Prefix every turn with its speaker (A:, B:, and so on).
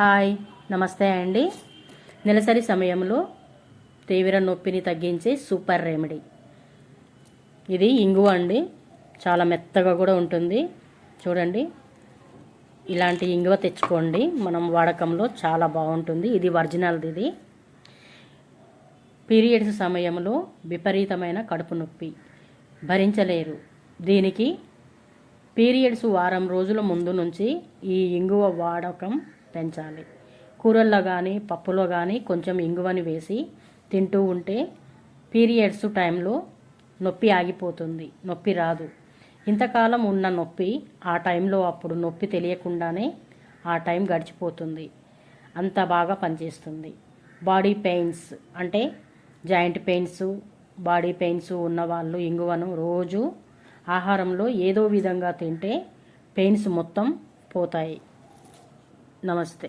A: Hi నమస్తే అండి. నెలసరి సమయంలో తీవ్ర నొప్పిని తగ్గించే సూపర్ రెమెడీ. ఇది ఇంగువ అండి. చాలా మెత్తగా కూడా ఉంటుంది. చూడండి. ఇలాంటి ఇంగువ తెచ్చుకోండి. మనం వాడకంలో చాలా బాగుంటుంది. ఇది ఒరిజినల్ది ఇది. పీరియడ్స్ సమయంలో విపరీతమైన కడుపు నొప్పి. భరించలేరు. దీనికి పీరియడ్స్ వారం రోజుల ముందు నుంచి ఈ ఇంగువ వాడకం పెంచాలి. కూరల్లో కానీ పప్పులో కానీ కొంచెం ఇంగువని వేసి తింటూ ఉంటే పీరియడ్స్ టైంలో నొప్పి ఆగిపోతుంది. నొప్పి రాదు. ఇంతకాలం ఉన్న నొప్పి ఆ టైంలో అప్పుడు నొప్పి తెలియకుండానే ఆ టైం గడిచిపోతుంది. అంత బాగా పనిచేస్తుంది. బాడీ పెయిన్స్ అంటే జాయింట్ పెయిన్స్ బాడీ పెయిన్స్ ఉన్నవాళ్ళు ఇంగువను రోజు ఆహారంలో ఏదో విధంగా తింటే పెయిన్స్ మొత్తం పోతాయి. నమస్తే